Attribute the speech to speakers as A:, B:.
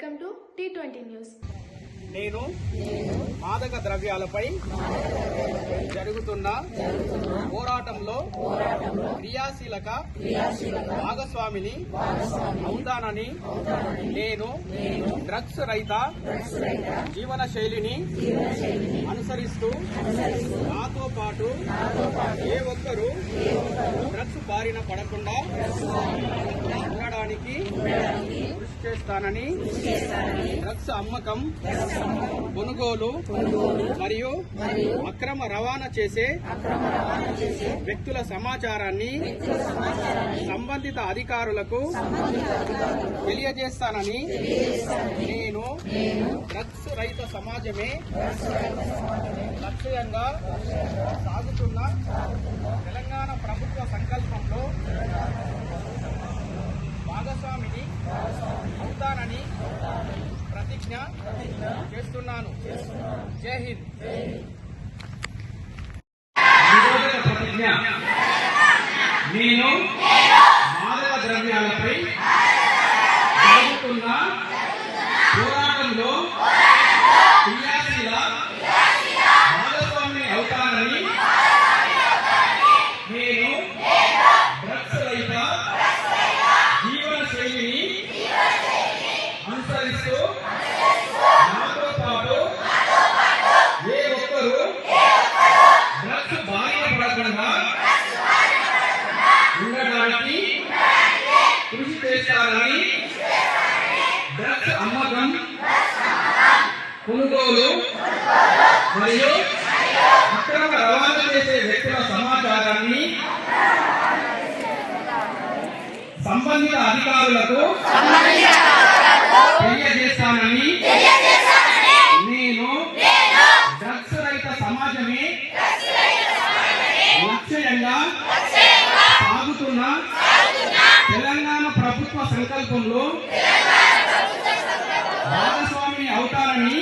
A: Welcome to T twenty news.
B: నేను మాదక ద్రవ్యాలపై జరుగుతున్న పోరాటంలో క్రియాశీలక భాగస్వామిని అవుతానని నేను డ్రగ్స్ రహిత జీవన శైలిని అనుసరిస్తూ నాతో పాటు ఏ ఒక్కరూ డ్రగ్స్ బారిన పడకుండా ఉండడానికి కృషి చేస్తానని డ్రగ్స్ అమ్మకం కొనుగోలు మరియు అక్రమ రవాణా చేసే వ్యక్తుల సమాచారాన్ని సంబంధిత అధికారులకు తెలియజేస్తానని నేను డ్రగ్స్ రహిత సమాజమే లక్ష్యంగా సాగుతున్న తెలంగాణ ప్రభుత్వ సంకల్పంలో భాగస్వామిని అవుతానని ప్రతిజ్ఞ చేస్తున్నాను. జై హింద్. ప్రతిజ్ఞ. నేను మాదక ద్రవ్యాలపై జరుగుతున్న పోరాటంలో క్రియాశీల భాగస్వామిని అవుతానని నేను డ్రగ్స్ రహిత జీవన శైలిని అనుసరిస్తూ నాతో పాటు ఏ ఒక్కరు డ్రగ్స్ బారిన పడకుండా ఉండడానికి కృషి చేస్తారని డ్రగ్స్ అమ్మకం కొనుగోలు మరియు అక్రమ రవాణా చేసే వ్యక్తుల సమాచారాన్ని సంబంధిత అధికారులకు తెలియజేస్తానని నేను డ్రగ్స్ రహిత సమాజమే లక్ష్యంగా సాగుతున్న తెలంగాణ ప్రభుత్వ సంకల్పంలో భాగస్వామిని అవుతానని